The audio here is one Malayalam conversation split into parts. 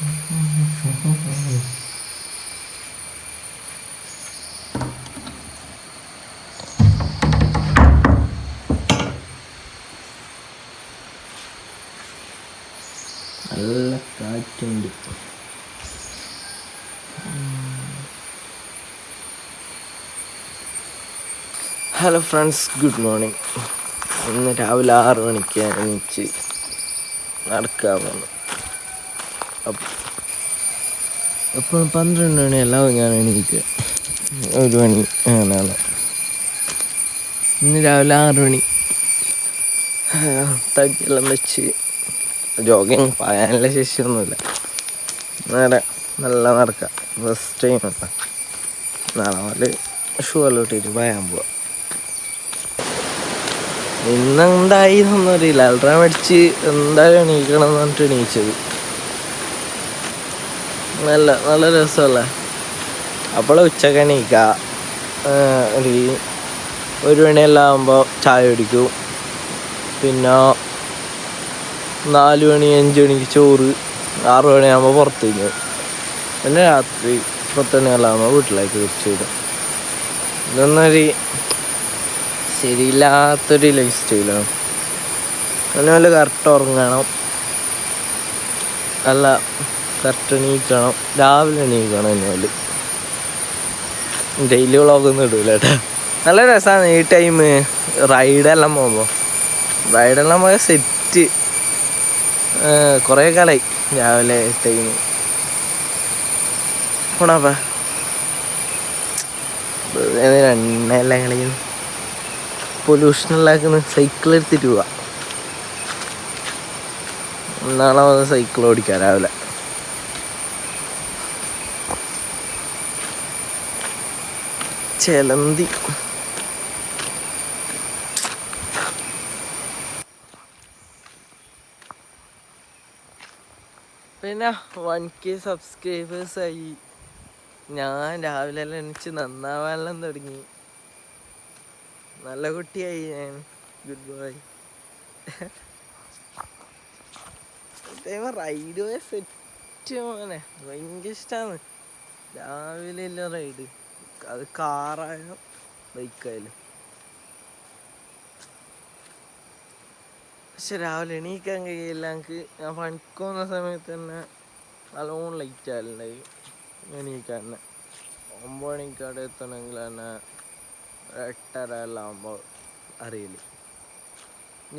നല്ല കാറ്റുണ്ട്. ഹലോ ഫ്രണ്ട്സ് ഗുഡ് മോർണിംഗ് ഇന്ന് രാവിലെ ആറ് മണിക്ക് എണീച്ച് നടക്കാൻ വന്നു. അപ്പോൾ പന്ത്രണ്ട് മണിയെല്ലാം ഞാൻ എണീക്കുക ഒരു മണി അങ്ങനെയാണ്. ഇന്ന് രാവിലെ ആറ് മണി. തടിയെല്ലാം വെച്ച് ജോഗിങ് പറയാനുള്ള ശേഷിയൊന്നുമില്ല. നേരെ നല്ല നടക്കാം. ഫസ്റ്റ് ടൈം കേട്ടോ. നാളെ മുതൽ ഷൂ എല്ലാം ഇട്ടിട്ട് പായാൻ പോവാം. ഇന്നെന്തായി എന്നൊന്നും അറിയില്ല. അൾട്രാ മേടിച്ച് എന്തായാലും എണീക്കണം എന്ന് പറഞ്ഞിട്ട് എണീച്ചത്. നല്ല നല്ല രസമല്ലേ? അപ്പോൾ ഉച്ചയ്ക്ക് എണീക്കുക ഒരു മണിയെല്ലാം ആകുമ്പോൾ ചായ കുടിക്കും. പിന്നെ നാല് മണി അഞ്ച് മണിക്ക് ചോറ്. ആറ് മണിയാകുമ്പോൾ പുറത്ത് കഴിഞ്ഞു പിന്നെ രാത്രി പത്ത് മണിയെല്ലാം ആകുമ്പോൾ വീട്ടിലേക്ക് തിരിച്ചു വിടും. ഇതൊന്നൊരു ശരിയില്ലാത്തൊരു ലൈഫ് സ്റ്റൈലാണ് അതുപോലെ കറക്റ്റ് ഉറങ്ങണം. അല്ല കറക്റ്റ് എണീക്കണം. രാവിലെ എണീക്കണം എന്നാൽ ഡെയിലി വ്ളോഗൊന്നും ഇടൂല കേട്ടോ. നല്ല രസമാണ് ഈ ടൈം റൈഡെല്ലാം പോകുമ്പോൾ റൈഡെല്ലാം പോയ സെറ്റ് കുറേ കാലമായി രാവിലെ ടൈം എണ്ണയെല്ലാം കളിക്കുന്നു പൊല്യൂഷനെല്ലാക്കുന്ന സൈക്കിൾ എടുത്തിട്ട് പോവാ. നാളെ വന്ന് സൈക്കിൾ ഓടിക്കാം രാവിലെ. ചെലന്തി. പിന്നെ വൺ കെ സബ്സ്ക്രൈബേഴ്സ് ആയി ഞാൻ രാവിലെ എണീച്ച് നന്നാവാനെല്ലാം തുടങ്ങി. നല്ല കുട്ടിയായി ഞാൻ. ഗുഡ് ബോയ് റൈഡ് പോയ സെറ്റ് മോനെ. ഭയങ്കര ഇഷ്ടമാണ് രാവിലെ ഇല്ല റൈഡ്. അത് കാറായാലും ബൈക്കായാലും. പക്ഷെ രാവിലെ എണീക്കാൻ കഴിയില്ല. എനിക്ക് ഞാൻ പണിക്ക് പോകുന്ന സമയത്ത് തന്നെ നല്ലോണം ലൈറ്റ് ആയാലുണ്ടായി എണീക്കാൻ തന്നെ ഒമ്പത് മണിക്ക് അവിടെ എത്തണമെങ്കിൽ തന്നെ എട്ടര എല്ലാം ആകുമ്പോൾ അറിയില്ല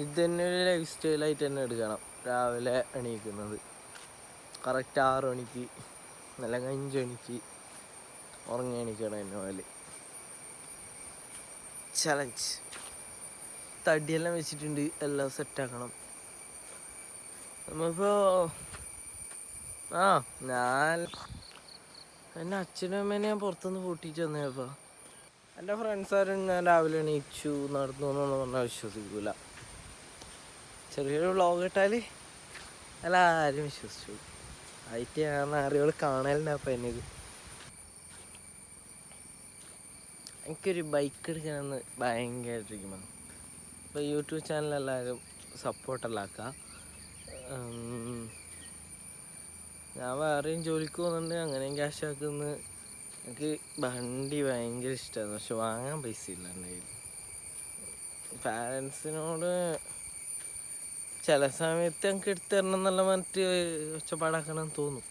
ഇത് തന്നെ ഒരു ലൈഫ് സ്റ്റൈലായിട്ട് തന്നെ എടുക്കണം. രാവിലെ എണീക്കുന്നത്. കറക്റ്റ് ആറ് മണിക്ക് അല്ലെങ്കിൽ അഞ്ച് മണിക്ക്. ഉറങ്ങി എണീക്കണം എന്നെ ചലഞ്ച് തടിയെല്ലാം വെച്ചിട്ടുണ്ട്. എല്ലാം സെറ്റാക്കണം നമ്മളിപ്പോൾ ആ ഞാൻ എന്റെ അച്ഛനും അമ്മേനെ ഞാൻ പുറത്തുനിന്ന് കൂട്ടിയിട്ട് വന്നേപ്പാ എന്റെ ഫ്രണ്ട്സ് ആരും ഞാൻ രാവിലെ എണീച്ചു നടന്നു എന്നൊന്നും പറഞ്ഞാൽ വിശ്വസിക്കൂല ചെറിയൊരു വ്ളോഗ് ഇട്ടാൽ എല്ലാവരും വിശ്വസിച്ചു. ആയിട്ട് ഞാൻ ആരോട് കാണലുണ്ട് അപ്പം എന്നെ എനിക്കൊരു ബൈക്ക് എടുക്കണമെന്ന് ഭയങ്കരമായിട്ടിരിക്കണം ഇപ്പോൾ യൂട്യൂബ് ചാനൽ എല്ലാവരും സപ്പോർട്ടെല്ലാം ആക്കാം ഞാൻ വേറെയും ജോലിക്ക് പോകുന്നുണ്ട് അങ്ങനെയും ക്യാഷ് ആക്കുന്നു. എനിക്ക് വണ്ടി ഭയങ്കര ഇഷ്ടമാണ് പക്ഷെ വാങ്ങാൻ പൈസ ഇല്ല എന്റെ കയ്യിൽ. പാരൻസിനോട് ചില സമയത്ത് എനിക്ക് എടുത്തു തരണം എന്നുള്ള മറ്റ് ഒച്ചപ്പാടാക്കണം തോന്നും.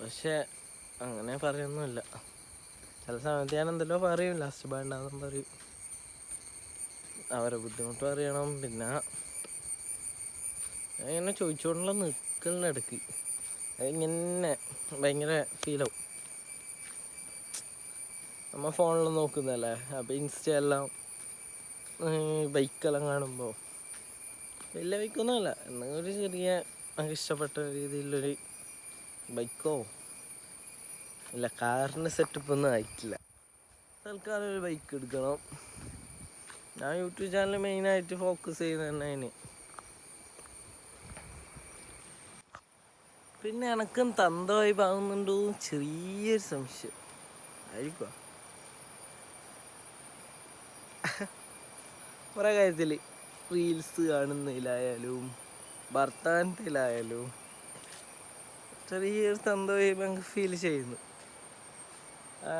പക്ഷെ അങ്ങനെ പറയൊന്നുമില്ല. ചില സമയത്ത് ഞാൻ എന്തെല്ലോ പറയും ലാസ്റ്റ് വേണ്ടാന്നും പറയും. അവരെ ബുദ്ധിമുട്ട് അറിയണം പിന്നെ ഇങ്ങനെ ചോദിച്ചുകൊണ്ടുള്ള നിൽക്കുന്ന ഇടയ്ക്ക് അതിങ്ങനെ ഭയങ്കര ഫീലാവും നമ്മ ഫോണിൽ നോക്കുന്നല്ലേ അപ്പം ഇൻസ്റ്റയെല്ലാം ബൈക്കെല്ലാം കാണുമ്പോൾ വലിയ ബൈക്കൊന്നുമല്ല ഒരു ചെറിയ നമുക്ക് ഇഷ്ടപ്പെട്ട രീതിയിലൊരു ബൈക്കോ ഇല്ല കാറിന്റെ സെറ്റപ്പ് ഒന്നും ആയിട്ടില്ല. തൽക്കാലം ഒരു ബൈക്ക് എടുക്കണം. ഞാൻ യൂട്യൂബ് ചാനൽ മെയിനായിട്ട് ഫോക്കസ് ചെയ്യുന്നത് തന്നെ അതിന് പിന്നെ എനക്കും തന്തമായി പാകുന്നുണ്ടോ? ചെറിയൊരു സംശയം. ആയിരിക്കും? കുറേ കാര്യത്തിൽ റീൽസ് കാണുന്നതിലായാലും ഭർത്താനത്തിലായാലും ചെറിയൊരു തന്തമായി ഫീൽ ചെയ്യുന്നു. ആ,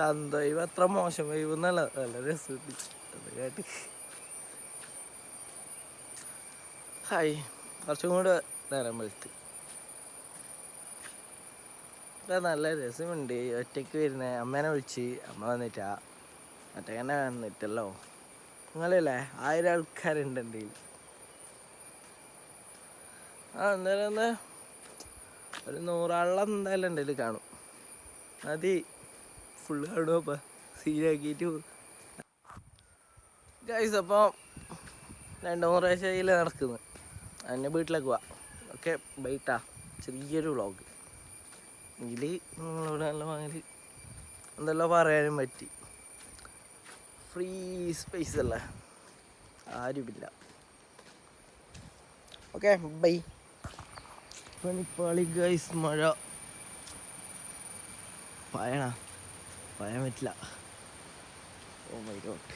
തന്ത അത്ര മോശം വൈവ് എന്നല്ല നല്ല രസമുണ്ട് അത് കേട്ട്. ഹായ് കുറച്ചും കൂടെ നേരം വെളുത്ത്. നല്ല രസമുണ്ട്. ഒറ്റയ്ക്ക് വരുന്ന. അമ്മേനെ വിളിച്ച്. അമ്മ വന്നിട്ടാ. ഒറ്റക്കന്നെ വന്നിട്ടല്ലോ. നിങ്ങളല്ലേ? ആയിരം ആൾക്കാരുണ്ട് എന്റെ കയ്യിൽ. ആ എന്തായാലും എന്താ ഒരു നൂറാളം എന്തായാലും എന്റെ ഇതിൽ കാണും. മതി. ഫുള്ള് കാണും അപ്പം സീനാക്കിയിട്ട് ഗൈസ് അപ്പം രണ്ട് മൂന്ന് പ്രാവശ്യം നടക്കുന്നു എന്നെ വീട്ടിലേക്ക് പോവാം ഓക്കെ ബൈട്ടാ. ചെറിയൊരു വ്ളോഗ് ഇതിൽ നിങ്ങളിവിടെ നല്ല വാങ്ങൽ എന്തെല്ലാം പറയാനും പറ്റി. ഫ്രീ സ്പേസ് അല്ലേ? ആരുമില്ല. Okay bye. പണിപ്പാളി ഗൈസ് മഴ. പറയണ പറയാൻ പറ്റില്ല ഓ മൈ ഗോഡ്